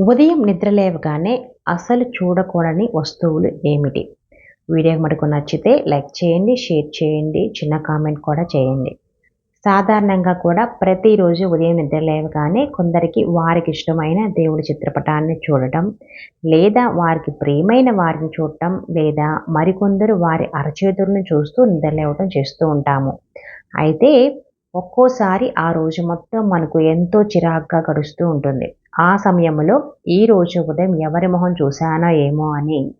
ఉదయం నిద్రలేవగానే అసలు చూడకూడని వస్తువులు ఏమిటి? వీడియో మనకు నచ్చితే లైక్ చేయండి షేర్ చేయండి చిన్న కామెంట్ కూడా చేయండి. సాధారణంగా కూడా ప్రతిరోజు ఉదయం నిద్రలేవగానే కొందరికి వారికి ఇష్టమైన దేవుడి చిత్రపటాన్ని చూడటం లేదా వారికి ప్రియమైన వారిని చూడటం లేదా మరికొందరు వారి అరచేతులను చూస్తూ నిద్రలేవటం చేస్తూ ఉంటాము. అయితే ఒక్కోసారి ఆ రోజు మొత్తం మనకు ఎంతో చిరాగ్గా గడుస్తూ ఉంటుంది. ఆ సమయంలో ఈరోజు ఉదయం ఎవరి మొహం చూశానా ఏమో అని.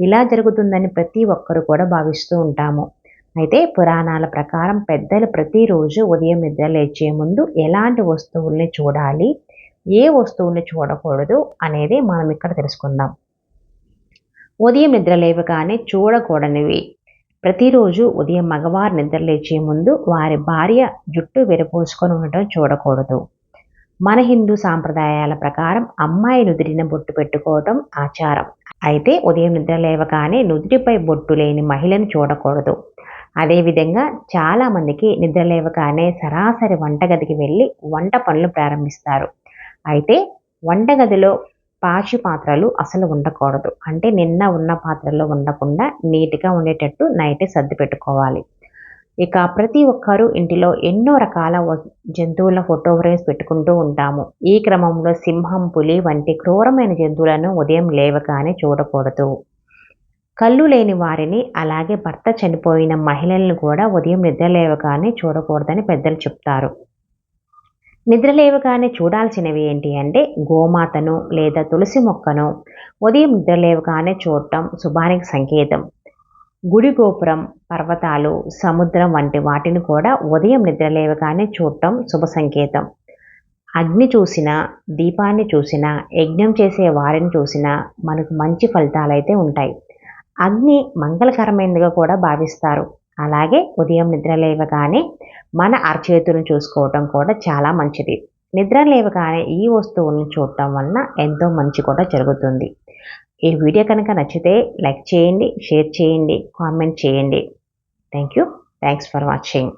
ఇలా జరుగుతుందని ప్రతి ఒక్కరు కూడా భావిస్తూ ఉంటాము. అయితే పురాణాల ప్రకారం పెద్దలు ప్రతిరోజు ఉదయం నిద్ర లేచే ముందు ఎలాంటి వస్తువుల్ని చూడాలి ఏ వస్తువుల్ని చూడకూడదు అనేది మనం ఇక్కడ తెలుసుకుందాం. ఉదయం నిద్ర లేవగానే చూడకూడనివి. ప్రతిరోజు ఉదయం మగవారు నిద్రలేచే ముందు వారి భార్య జుట్టు విరపోసుకొని ఉండటం చూడకూడదు. మన హిందూ సాంప్రదాయాల ప్రకారం అమ్మాయి నుదిరిన బొట్టు పెట్టుకోవటం ఆచారం. అయితే ఉదయం నిద్ర లేవగానే నుదిరిపై బొట్టు లేని మహిళను చూడకూడదు. అదేవిధంగా చాలామందికి నిద్ర లేవగానే సరాసరి వంటగదికి వెళ్ళి వంట పనులు ప్రారంభిస్తారు. అయితే వంటగదిలో పాచి పాత్రలు అసలు ఉండకూడదు. అంటే నిన్న ఉన్న పాత్రలో ఉండకుండా నీట్గా ఉండేటట్టు నైట్ సర్ది పెట్టుకోవాలి. ఇక ప్రతి ఒక్కరూ ఇంటిలో ఎన్నో రకాల జంతువుల ఫోటో ఫ్రేమ్స్ పెట్టుకుంటూ ఉంటాము. ఈ క్రమంలో సింహం పులి వంటి క్రూరమైన జంతువులను ఉదయం లేవగానే చూడకూడదు. కళ్ళు లేని వారిని అలాగే భర్త చనిపోయిన మహిళలను కూడా ఉదయం నిద్ర లేవగానే చూడకూడదని పెద్దలు చెప్తారు. నిద్రలేవగానే చూడాల్సినవి ఏంటి అంటే గోమాతను లేదా తులసి మొక్కను ఉదయం నిద్రలేవగానే చూడటం శుభానికి సంకేతం. గుడి గోపురం పర్వతాలు సముద్రం వంటి వాటిని కూడా ఉదయం నిద్రలేవగానే చూడటం శుభ సంకేతం. అగ్ని చూసినా దీపాన్ని చూసినా యజ్ఞం చేసే వారిని చూసినా మనకు మంచి ఫలితాలైతే ఉంటాయి. అగ్ని మంగళకరమైనదిగా కూడా భావిస్తారు. అలాగే ఉదయం నిద్ర లేవగానే మన అరచేతులను చూసుకోవటం కూడా చాలా మంచిది. నిద్ర లేవగానే ఈ వస్తువులను చూడటం వలన ఎంతో మంచి కూడా జరుగుతుంది. ఈ వీడియో కనుక నచ్చితే లైక్ చేయండి షేర్ చేయండి కామెంట్ చేయండి. Thank you thanks for watching